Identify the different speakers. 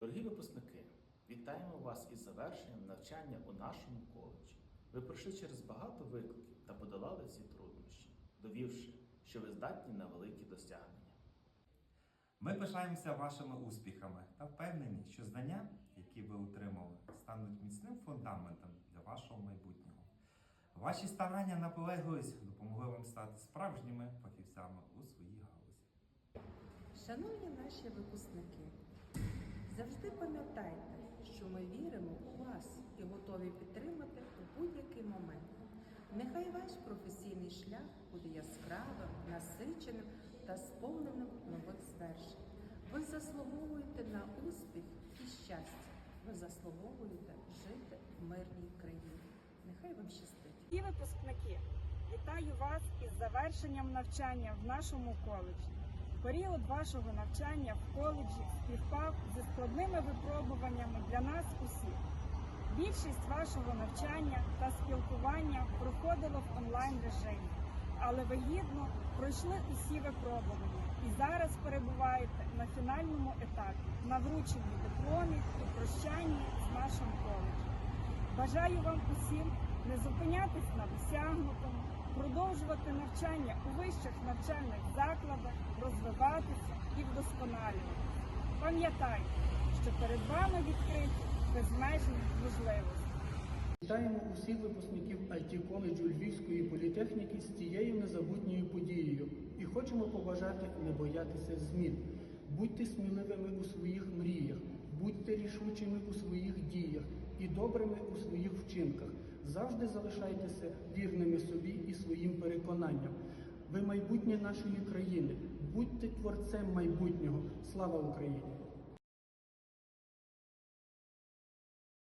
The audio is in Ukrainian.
Speaker 1: Дорогі випускники, вітаємо вас із завершенням навчання у нашому коледжі. Ви пройшли через багато викликів та подолали ці труднощі, довівши, що ви здатні на великі досягнення.
Speaker 2: Ми пишаємося вашими успіхами та впевнені, що знання, які ви отримали, стануть міцним фундаментом для вашого майбутнього. Ваші старання наполегливість допомогли вам стати справжніми фахівцями у своїй галузі.
Speaker 3: Шановні наші випускники, завжди пам'ятайте, що ми віримо у вас і готові підтримати у будь-який момент. Нехай ваш професійний шлях буде яскравим, насиченим та сповненим нових звершень. Ви заслуговуєте на успіх і щастя. Ви заслуговуєте жити в мирній країні. Нехай вам щастить.
Speaker 4: Дорогі випускники, вітаю вас із завершенням навчання в нашому коледжі. Період вашого навчання в коледжі співпав зі складними випробуваннями для нас усіх. Більшість вашого навчання та спілкування проходило в онлайн режимі, але ви гідно пройшли усі випробування і зараз перебуваєте на фінальному етапі на врученні дипломів і прощанні з нашим коледжем. Бажаю вам усім не зупинятись на досягнутому, продовжувати навчання у вищих навчальних закладах, розвиватися і вдосконалюватися. Пам'ятайте, що перед вами відкриті безмежні можливості.
Speaker 5: Вітаємо усіх випускників it коледжу Львівської політехніки з цією незабутньою подією і хочемо побажати не боятися змін. Будьте сміливими у своїх мріях, будьте рішучими у своїх діях і добрими у своїх вчинках. Завжди залишайтеся вірними переконанням. Ви майбутнє нашої країни. Будьте творцем майбутнього. Слава Україні!